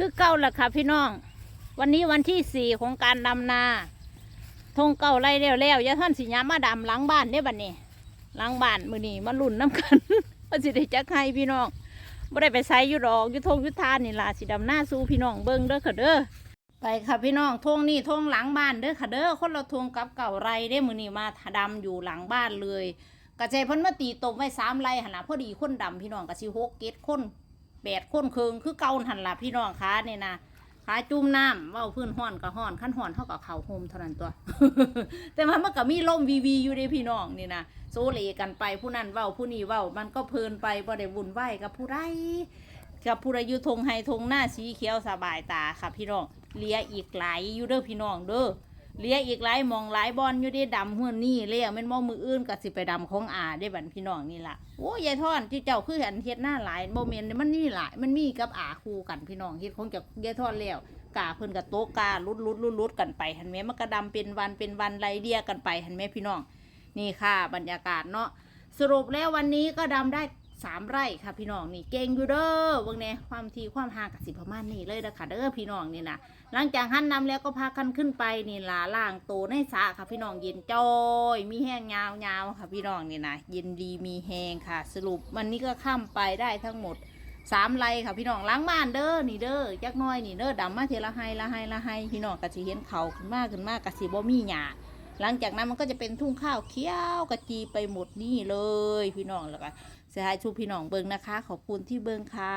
คือเก้าละค่ะพี่น้อง วันนี้วันที่สี่ของการดำนาทงเก่าไรแล้วแล้วยาท่านสิยามาดำหล้างบ้านได้บัดนี้หล้างบ้านมือนี้มาลุ่นน้ำกันว่าสิได้จักให้พี่น้องไม่ได้ไปใส่อยู่ดอกยู่ทงยุทานนี่ล่ะสิดำหน้าสู้พี่น้องเบิ้งเด้อค่ะเด้อไปค่ะพี่น้องทงนี่ทงหลังบ้านเด้อค่ะเด้อคนเราทงกับเก่าไรได้มือนี้มาดำอยู่หลังบ้านเลยกระเจพิ่นมาตีตมไว้สามไรหันละพอดีคนดำพี่น้องกระสิหกเกตคน แปดคนเคืองคือเก่าหันละพี่น้องคะเนี่ยนะขาจุ่มน้ำว้าพื้นห้อนก็ห้อนขั้นห้อนเท่ากับเขาโฮมเท่านั้นตัว แต่ว่ามันก็มีลมวีวีอยู่เด้พี่น้องนี่นะโซเลกันไปผู้นั้นว้าผู้นี้ว้ามันก็เพลินไปบ่ได้วุ่นวายกับผู้ใดกับผู้ใดยู่ทงไฮทงหน้าสีเขียวสบายตาค่ะพี่น้องเลียอีกหลายอยู่เด้อพี่น้องเด้อ เลี้ยอีกหลายมองหลายบอลอยู่ได้ดำเมื่อนี่เลี้ยแม่นมอมืออื่นก็สิไปดำของอาได้บันพี่น้องนี่ล่ะโอ้ยายท่อนที่เจ้าคือหันเฮ็ดหน้าหลายโมเมนมันนี่หลายมันมีกับอาคู่กันพี่น้องเฮ็ดของจากยายท่อนแล้วกาเพิ่นกับโต๊ะกาลุดลุดลุดลุดกันไปหันแม่มันก็ดำเป็นวันเป็นวันไรเดียกันไปหันแม่พี่น้อง นี่ค่ะบรรยากาศเนาะสรุปแล้ววันนี้ก็ดำได้ สามไร่ค่ะพี่น้องนี่เก่งอยู่เด้อเบิ่งแน่ความทีความห่างกับสิประมาณนี้เลยเด้อค่ะเด้อพี่น้องนี่นะหลังจากหันนำแล้วก็พากันขึ้นไปนี่ล่ะล่างโตในสระค่ะพี่น้องเย็นจ้อยมีแห้งยาวๆค่ะพี่น้องนี่นะเย็นดีมีแห้งค่ะ สรุปวันนี้ก็ข้ามไปได้ทั้งหมดสามไร่ค่ะพี่น้องล้างบ้านเด้อนี่เด้อจักน้อยนี่เด้อดำมาเทละไฮละไฮละไฮพี่น้องก็สิเห็นเขาขึ้นมากขึ้นมากก็สิบ่มีหญ้า หลังจากนั้นมันก็จะเป็นทุ่งข้าวเขียวกระจีไปหมดนี่เลยพี่น้องแล้วก็เสียหายชูพี่น้องเบิงนะคะ ขอบคุณที่เบิงค่ะ